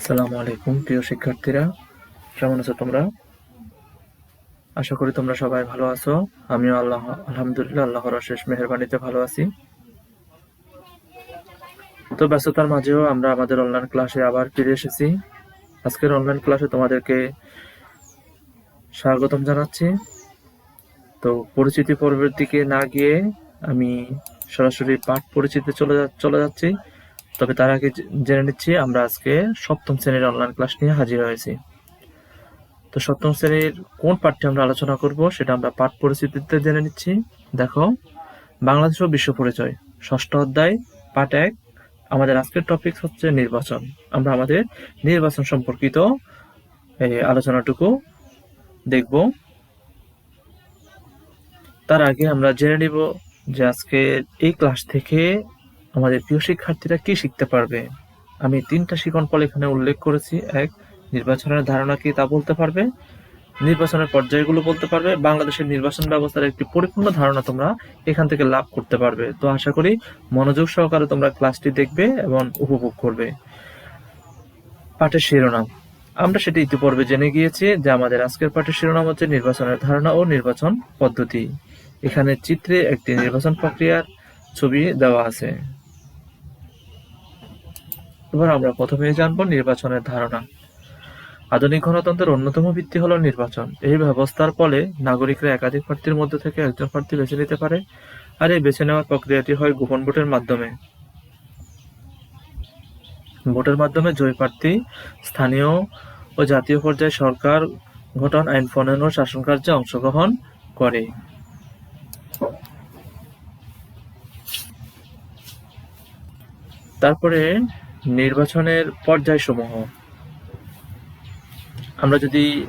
আসসালামু আলাইকুম, প্রিয় শিক্ষার্থীরা। কেমন আছো তোমরা? আশা করি তোমরা সবাই ভালো আছো। আমিও আল্লাহ, আলহামদুলিল্লাহ, আল্লাহর অশেষ মেহরবানিতে ভালো আছি। তো ব্যস্ততার মাঝেও আমরা আমাদের অনলাইন ক্লাসে আবার ফিরে এসেছি। আজকের অনলাইন ক্লাসে তোমাদেরকে স্বাগতম জানাচ্ছি। তো পরিচিতি পর্বের দিকে না গিয়ে আমি সরাসরি পাঠ পরিচিতি চলে চলে যাচ্ছি। তবে তার আগে জেনে নিচ্ছি, আমরা আজকে সপ্তম শ্রেণির অনলাইন ক্লাস নিয়ে হাজির হয়েছি। তো সপ্তম শ্রেণির কোন পাঠটি আমরা আলোচনা করব সেটা আমরা পাঠ পরিস্থিতিতে জেনে নিচ্ছি। দেখো, বাংলাদেশ ও বিশ্ব পরিচয়, ষষ্ঠ অধ্যায়, পাঠ এক। আমাদের আজকের টপিক হচ্ছে নির্বাচন। আমরা আমাদের নির্বাচন সম্পর্কিত এই আলোচনাটুকু দেখব। তার আগে আমরা জেনে নিব যে আজকে এই ক্লাস থেকে আমাদের প্রিয় শিক্ষার্থীরা কি শিখতে পারবে? আমি তিনটা শিকনফল এখানে উল্লেখ করেছি। এক, নির্বাচনের ধারণা কি তা বলতে পারবে? নির্বাচনের পর্যায়গুলো বলতে পারবে। বাংলাদেশের নির্বাচন ব্যবস্থার একটি পরিপূর্ণ ধারণা তোমরা এখান থেকে লাভ করতে পারবে। তো আশা করি মনোযোগ সহকারে তোমরা ক্লাসটি দেখবে এবং উপভোগ করবে। পাঠের শিরোনাম। আমরা সেটি ইতিপূর্বে জেনে গিয়েছি যে আমাদের আজকের পাঠের শিরোনাম হচ্ছে নির্বাচনের ধারণা ও নির্বাচন পদ্ধতি। এখানে চিত্রে একটি নির্বাচন প্রক্রিয়ার ছবি দেওয়া আছে। এবার আমরা প্রথমে জানব নির্বাচনের ধারণা। আধুনিক গণতন্ত্রের অন্যতম ভিত্তি হলো নির্বাচন। এই ব্যবস্থার ফলে নাগরিকরা একাধিক প্রার্থীর মধ্যে থেকে একজন প্রার্থী বেছে নিতে পারে আর এই বেছে নেওয়ার প্রক্রিয়াটি হয় গোপন ভোটের মাধ্যমে। ভোটের মাধ্যমে জয়ী প্রার্থী, স্থানীয় ও জাতীয় পর্যায়ে সরকার গঠন, আইন প্রণয়ন ও শাসন কার্যে অংশগ্রহণ করে। তারপরে নির্বাচনের পর্যায়সমূহ। আমরা যদি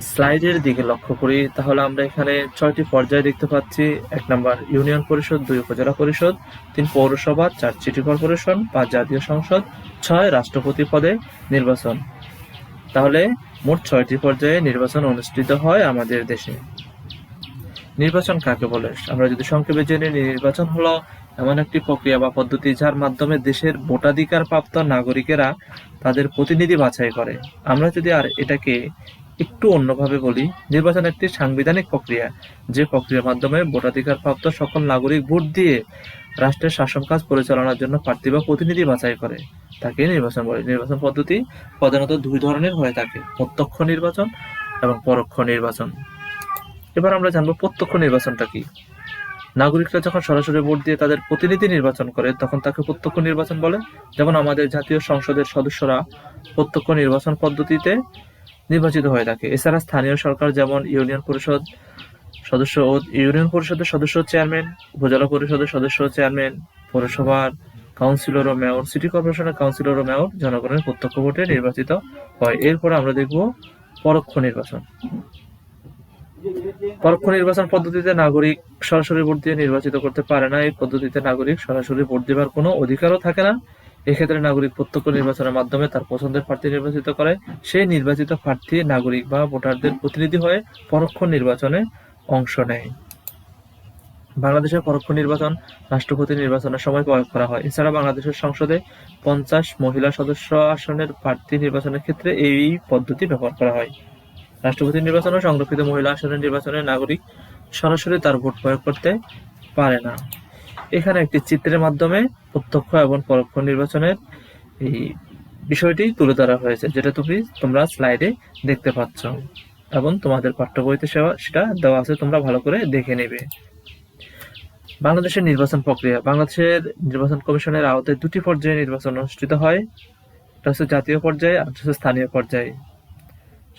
স্লাইডের দিকে লক্ষ্য করি, তাহলে আমরা এখানে ছয়টি পর্যায় দেখতে পাচ্ছি। এক নম্বর, ইউনিয়ন পরিষদ, দুই উপজেলা পরিষদ, তিন পৌরসভা, চার সিটি কর্পোরেশন পাঁচ জাতীয় সংসদ, ছয় রাষ্ট্রপতি পদে নির্বাচন। তাহলে মোট ছয়টি পর্যায়ে নির্বাচন অনুষ্ঠিত হয় আমাদের দেশে। নির্বাচন কাকে বলে? আমরা যদি সংক্ষেপে জেনে নির্বাচন হলো এমন একটি প্রক্রিয়া বা পদ্ধতি যার মাধ্যমে দেশের ভোটাধিকার প্রাপ্ত নাগরিকেরা তাদের প্রতিনিধি বাছাই করে। আমরা যদি আর এটাকে একটু অন্যভাবে বলি, নির্বাচন একটি সাংবিধানিক প্রক্রিয়া। যে প্রক্রিয়ার মাধ্যমে ভোটাধিকার প্রাপ্ত সকল নাগরিক ভোট দিয়ে রাষ্ট্রের শাসন কাজ পরিচালনার জন্য প্রার্থী বা প্রতিনিধি বাছাই করে। তাকে নির্বাচন বলে। নির্বাচন পদ্ধতি প্রধানত দুই ধরনের হয়ে থাকে, প্রত্যক্ষ নির্বাচন এবং পরোক্ষ নির্বাচন। এবার আমরা জানব প্রত্যক্ষ নির্বাচনটা কি। নাগরিকরা যখন সরাসরি ভোট দিয়ে তাদের প্রতিনিধি নির্বাচন করে, তখন তাকে প্রত্যক্ষ নির্বাচন বলে। যেমন আমাদের জাতীয় সংসদের সদস্যরা প্রত্যক্ষ নির্বাচন পদ্ধতিতে নির্বাচিত হয়ে থাকে। এছাড়া স্থানীয় সরকার যেমন ইউনিয়ন পরিষদ সদস্য ও ইউনিয়ন পরিষদের সদস্য চেয়ারম্যান, উপজেলা পরিষদের সদস্য চেয়ারম্যান, পৌরসভার কাউন্সিলর ও মেয়র, সিটি কর্পোরেশনের কাউন্সিলর ও মেয়র জনগণের প্রত্যক্ষ ভোটে নির্বাচিত হয়। এরপর আমরা দেখব পরোক্ষ নির্বাচন। পরোক্ষ নির্বাচন পদ্ধতিতে নাগরিক সরাসরি ভোট দিয়ে নির্বাচিত করতে পারে না। এই পদ্ধতিতে নাগরিক সরাসরি ভোট দেবার কোনো অধিকারও থাকে না। এক্ষেত্রে নাগরিক প্রত্যক্ষ নির্বাচনের মাধ্যমে তার পছন্দের প্রার্থী নির্বাচিত করে। সেই নির্বাচিত প্রার্থী নাগরিক বা ভোটারদের প্রতিনিধি হয়ে পরোক্ষ নির্বাচনে অংশ নেয়। বাংলাদেশের পরোক্ষ নির্বাচন রাষ্ট্রপতি নির্বাচনের সময় প্রয়োগ করা হয়। এছাড়া বাংলাদেশের সংসদে পঞ্চাশ মহিলা সদস্য আসনের প্রার্থী নির্বাচনের ক্ষেত্রে এই পদ্ধতি ব্যবহার করা হয়। রাষ্ট্রপতি নির্বাচন সংরক্ষিত মহিলা আসনের নির্বাচনে নাগরিক সরাসরি তার ভোট প্রয়োগ করতে পারে না। এখানে একটি চিত্রের মাধ্যমে প্রত্যক্ষ এবং পরোক্ষ নির্বাচনের এই বিষয়টি তুলে ধরা হয়েছে, যেটা তুমি, তোমরা স্লাইডে দেখতে পাচ্ছ। এবং তোমাদের পাঠ্য বইতে সেবা- সেটা দেওয়া আছে, তোমরা ভালো করে দেখে নেবে। বাংলাদেশের নির্বাচন প্রক্রিয়া। বাংলাদেশের নির্বাচন কমিশনের আওতায় দুটি পর্যায়ে নির্বাচন অনুষ্ঠিত হয়। একটা হচ্ছে জাতীয় পর্যায়ে আর হচ্ছে স্থানীয় পর্যায়ে।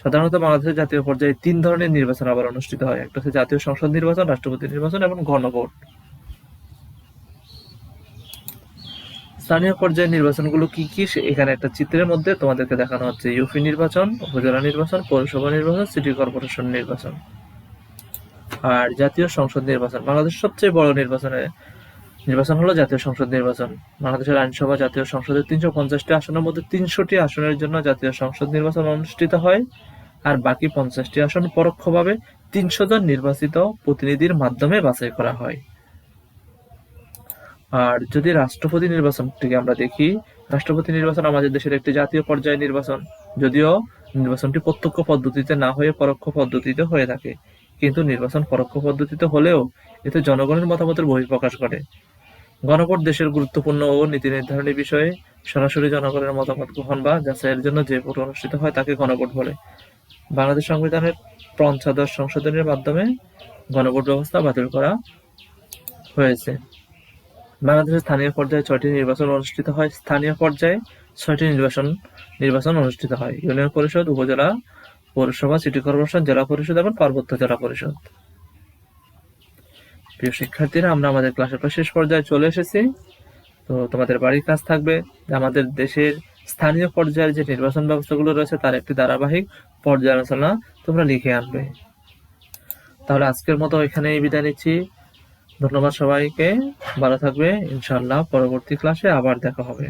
সাধারণত বাংলাদেশের জাতীয় পর্যায়ে তিন ধরনের নির্বাচন আবার অনুষ্ঠিত হয়। একটা হচ্ছে জাতীয় সংসদ নির্বাচন, রাষ্ট্রপতি নির্বাচন এবং গণভোট। স্থানীয় পর্যায়ের নির্বাচনগুলো কি কি? এখানে একটা চিত্রের মধ্যে তোমাদেরকে দেখানো হচ্ছে। ইউপি নির্বাচন, উপজেলা নির্বাচন, পৌরসভা নির্বাচন, সিটি কর্পোরেশন নির্বাচন। আর জাতীয় সংসদ নির্বাচন। বাংলাদেশের সবচেয়ে বড় নির্বাচনে নির্বাচন হলো জাতীয় সংসদ নির্বাচন। বাংলাদেশের আইনসভা জাতীয় সংসদের তিনশো পঞ্চাশটি আসনের মধ্যে তিনশোটি আসনের জন্য জাতীয় সংসদ নির্বাচন অনুষ্ঠিত হয়। আর বাকি পঞ্চাশটি আসন পরোক্ষভাবে তিনশো জন নির্বাচিত প্রতিনিধির মাধ্যমে বাছাই করা হয়। আর যদি রাষ্ট্রপতি নির্বাচনটিকে আমরা দেখি, রাষ্ট্রপতি নির্বাচন আমাদের দেশের একটি জাতীয় পর্যায়ে নির্বাচন। যদিও নির্বাচনটি প্রত্যক্ষ পদ্ধতিতে না হয়ে পরোক্ষ পদ্ধতিতে হয়ে থাকে, কিন্তু নির্বাচন পরোক্ষ পদ্ধতিতে হলেও এতে জনগণের মতামতের বহিঃপ্রকাশ ঘটে। গণভোট দেশের গুরুত্বপূর্ণ ও নীতি নির্ধারণী বিষয়ে সরাসরি জনগণের মতামত গ্রহণ বা যাচাইয়ের জন্য যে ভোট অনুষ্ঠিত হয় তাকে গণভোট বলে। বাংলাদেশ সংবিধানের পঞ্চদশ সংশোধনের মাধ্যমে গণভোট ব্যবস্থা বাতিল করা হয়েছে। বাংলাদেশের স্থানীয় পর্যায়ে ছয়টি নির্বাচন অনুষ্ঠিত হয়। স্থানীয় পর্যায়ে ছয়টি নির্বাচন নির্বাচন অনুষ্ঠিত হয়। ইউনিয়ন পরিষদ, উপজেলা পৌরসভা, সিটি কর্পোরেশন, জেলা পরিষদ এবং পার্বত্য জেলা পরিষদ। প্রিয় শিক্ষার্থীরা, আমরা আমাদের ক্লাসের শেষ পর্যায়ে চলে এসেছি। তো তোমাদের বাড়ির কাজ থাকবে। আমাদের দেশের স্থানীয় পর্যায়ের যে নির্বাচন ব্যবস্থাগুলো রয়েছে, তার একটি ধারাবাহিক পর্যালোচনা তোমরা লিখে আনবে। তাহলে আজকের মতো এখানেই বিদায় নিচ্ছি। ধন্যবাদ সবাইকে। ভালো থাকবে। ইনশাল্লাহ পরবর্তী ক্লাসে আবার দেখা হবে।